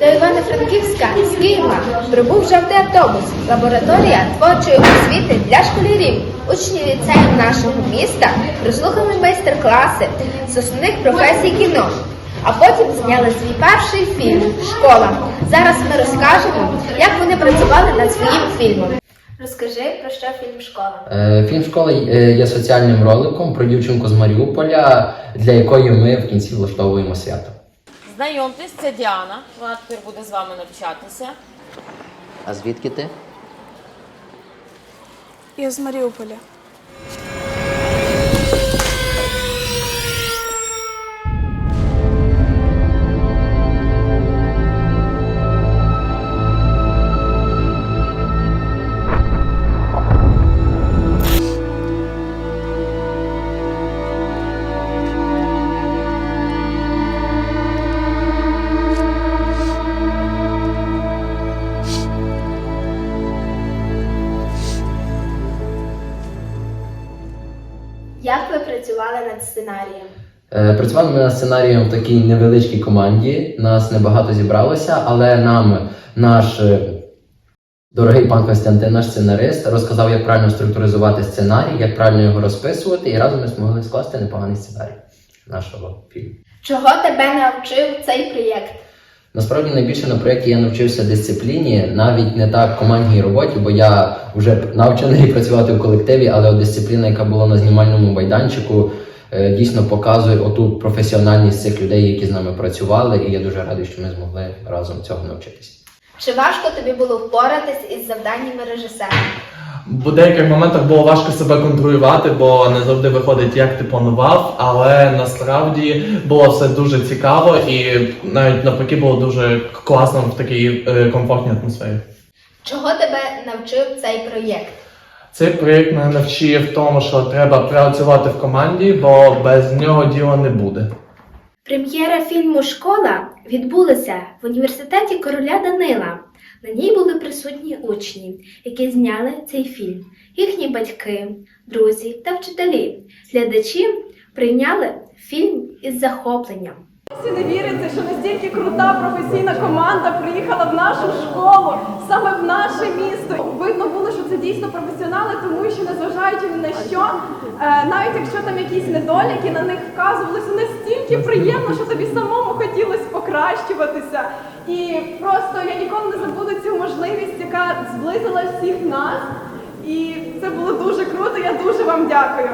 До Івано-Франківська з Києва прибув жовтий автобус, лабораторія творчої освіти для школярів. Учні ліцею нашого міста прослухали майстер-класи з основних професій кіно, а потім зняли свій перший фільм Школа. Зараз ми розкажемо, як вони працювали над своїм фільмом. Розкажи про що фільм Школа. Е, Фільм школа е, є соціальним роликом про дівчинку з Маріуполя, для якої ми в кінці влаштовуємо свято. Знайомтесь, це Діана. Вона тепер буде з вами навчатися. А звідки ти? Я з Маріуполя. Як ви працювали над сценарієм? Е, Працювали ми над сценарієм в такій невеличкій команді. Нас небагато зібралося, але нам наш е, дорогий пан Костянтин, наш сценарист, розказав, як правильно структуризувати сценарій, як правильно його розписувати, і разом ми змогли скласти непоганий сценарій нашого фільму. Чого тебе навчив цей проєкт? Насправді найбільше на проєкті я навчився дисципліні, навіть не так командній роботі, бо я вже навчений працювати в колективі, але дисципліна, яка була на знімальному майданчику, е, дійсно показує оту професіональність цих людей, які з нами працювали, і я дуже радий, що ми змогли разом цього навчитися. Чи важко тобі було впоратись із завданнями режисера? В деяких моментах було важко себе контролювати, бо не завжди виходить, як ти планував, але насправді було все дуже цікаво і навіть навпаки було дуже класно в такій е, комфортній атмосфері. Чого тебе навчив цей проєкт? Цей проєкт мене навчив тому, що треба працювати в команді, бо без нього діла не буде. Прем'єра фільму Школа відбулася в університеті короля Данила. На ній були присутні учні, які зняли цей фільм, їхні батьки, друзі та вчителі. Глядачі прийняли фільм із захопленням. Всі не віриться, що настільки крута професійна команда приїхала в нашу школу, саме в наше місто. Видно дійсно професіонали, тому що незважаючи ні на що, е, навіть якщо там якісь недоліки на них вказувалися, настільки приємно, що тобі самому хотілося покращуватися. І просто я ніколи не забуду цю можливість, яка зблизила всіх нас. І це було дуже круто. Я дуже вам дякую.